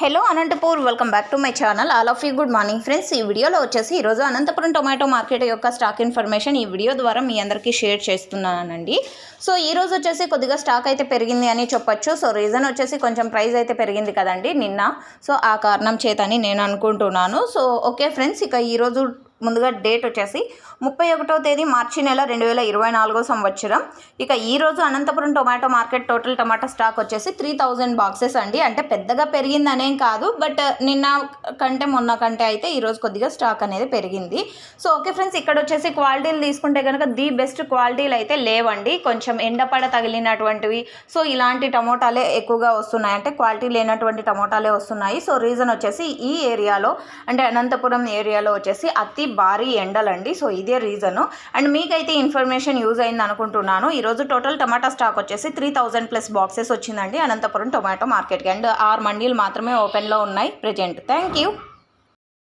Hello Anantapur welcome back to my channel. All of you good morning friends. ఈ వీడియోలో వచ్చేసి ఈరోజు Anantapuram tomato market యొక్క స్టాక్ ఇన్ఫర్మేషన్ ఈ వీడియో ద్వారా మీ అందరికీ షేర్ చేస్తున్నానండి. సో ఈ రోజు వచ్చేసి కొద్దిగా స్టాక్ అయితే పెరిగింది అని చెప్పొచ్చు. సో రీజన్ వచ్చేసి కొంచెం ప్రైస్ అయితే పెరిగింది కదండి నిన్న. సో ఆ కారణం చేతని నేను అనుకుంటున్నాను. సో ఓకే ఫ్రెండ్స్ ఇక ఈరోజు ముందుగా డేట్ వచ్చేసి ముప్పై ఒకటో తేదీ మార్చి నెల రెండు వేల ఇరవై నాలుగో సంవత్సరం. ఇక ఈరోజు Anantapuram tomato market total tomato stock వచ్చేసి త్రీ థౌజండ్ బాక్సెస్ అండి. అంటే పెద్దగా పెరిగిందనేం కాదు బట్ నిన్న కంటే మొన్న కంటే అయితే ఈరోజు కొద్దిగా స్టాక్ అనేది పెరిగింది. సో ఓకే ఫ్రెండ్స్ ఇక్కడ వచ్చేసి క్వాలిటీలు తీసుకుంటే కనుక ది బెస్ట్ క్వాలిటీలు అయితే లేవండి. కొంచెం ఎండపడ తగిలినటువంటివి. సో ఇలాంటి టమోటాలే ఎక్కువగా వస్తున్నాయి. అంటే క్వాలిటీ లేనటువంటి టమోటాలే వస్తున్నాయి. సో రీజన్ వచ్చేసి ఈ ఏరియాలో అంటే అనంతపురం ఏరియాలో వచ్చేసి అతి భారీ ఎండలండి. సో ఇదే రీజను. అండ్ మీకైతే ఇన్ఫర్మేషన్ యూజ్ అయింది అనుకుంటున్నాను. ఈరోజు టోటల్ టమాటా స్టాక్ వచ్చేసి త్రీ థౌజండ్ ప్లస్ బాక్సెస్ వచ్చిందండి. అనంతపురం టొమాటో మార్కెట్కి. అండ్ ఆరు మండీలు మాత్రమే ఓపెన్లో ఉన్నాయి ప్రజెంట్. Thank you